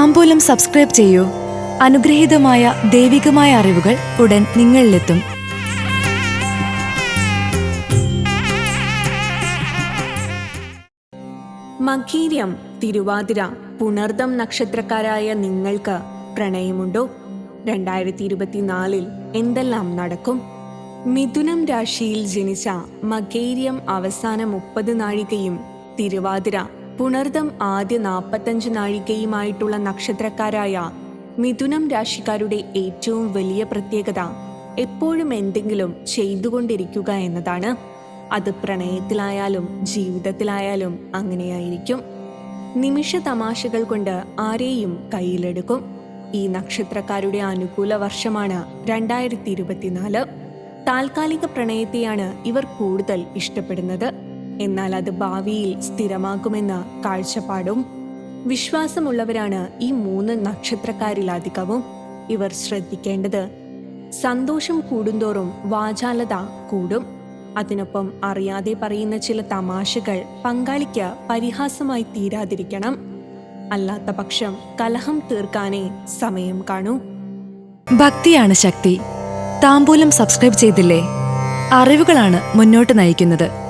താമ്പൂലം subscribe ചെയ്യൂ. അനുഗ്രഹീതമായ ദൈവികമായ അറിവുകൾ ഉടൻ നിങ്ങളിലെത്തും. മഖീര്യം തിരുവാതിര പുണർദം നക്ഷത്രക്കാരായ നിങ്ങൾക്ക് പ്രണയമുണ്ടോ? രണ്ടായിരത്തി ഇരുപത്തിനാലിൽ എന്തെല്ലാം നടക്കും? മിഥുനം രാശിയിൽ ജനിച്ച മകേര്യം അവസാന മുപ്പത് നാഴികയും തിരുവാതിര പുണർദം ആദ്യ നാൽപ്പത്തഞ്ച് നാഴികയുമായിട്ടുള്ള നക്ഷത്രക്കാരായ മിഥുനം രാശിക്കാരുടെ ഏറ്റവും വലിയ പ്രത്യേകത എപ്പോഴും എന്തെങ്കിലും ചെയ്തുകൊണ്ടിരിക്കുക എന്നതാണ്. അത് പ്രണയത്തിലായാലും ജീവിതത്തിലായാലും അങ്ങനെയായിരിക്കും. നിമിഷ തമാശകൾ കൊണ്ട് ആരെയും കയ്യിലെടുക്കും. ഈ നക്ഷത്രക്കാരുടെ അനുകൂല വർഷമാണ് രണ്ടായിരത്തി ഇരുപത്തിനാല്. താൽക്കാലിക പ്രണയത്തെയാണ് ഇവർ കൂടുതൽ ഇഷ്ടപ്പെടുന്നത്. എന്നാൽ അത് ഭാവിയിൽ സ്ഥിരമാക്കുമെന്ന കാഴ്ചപ്പാടും വിശ്വാസമുള്ളവരാണ് ഈ മൂന്ന് നക്ഷത്രക്കാരിലധികവും. ഇവർ ശ്രദ്ധിക്കേണ്ടത് സന്തോഷം കൂടുന്തോറും വാചാലത കൂടും. അതിനൊപ്പം അറിയാതെ പറയുന്ന ചില തമാശകൾ പങ്കാളിക്ക് പരിഹാസമായി തീരാതിരിക്കണം. അല്ലാത്ത പക്ഷം കലഹം തീർക്കാനേ സമയം കാണൂ. ഭക്തിയാണ് ശക്തി. താമ്പൂലം സബ്സ്ക്രൈബ് ചെയ്തില്ലേ? അറിവുകളാണ് മുന്നോട്ട് നയിക്കുന്നത്.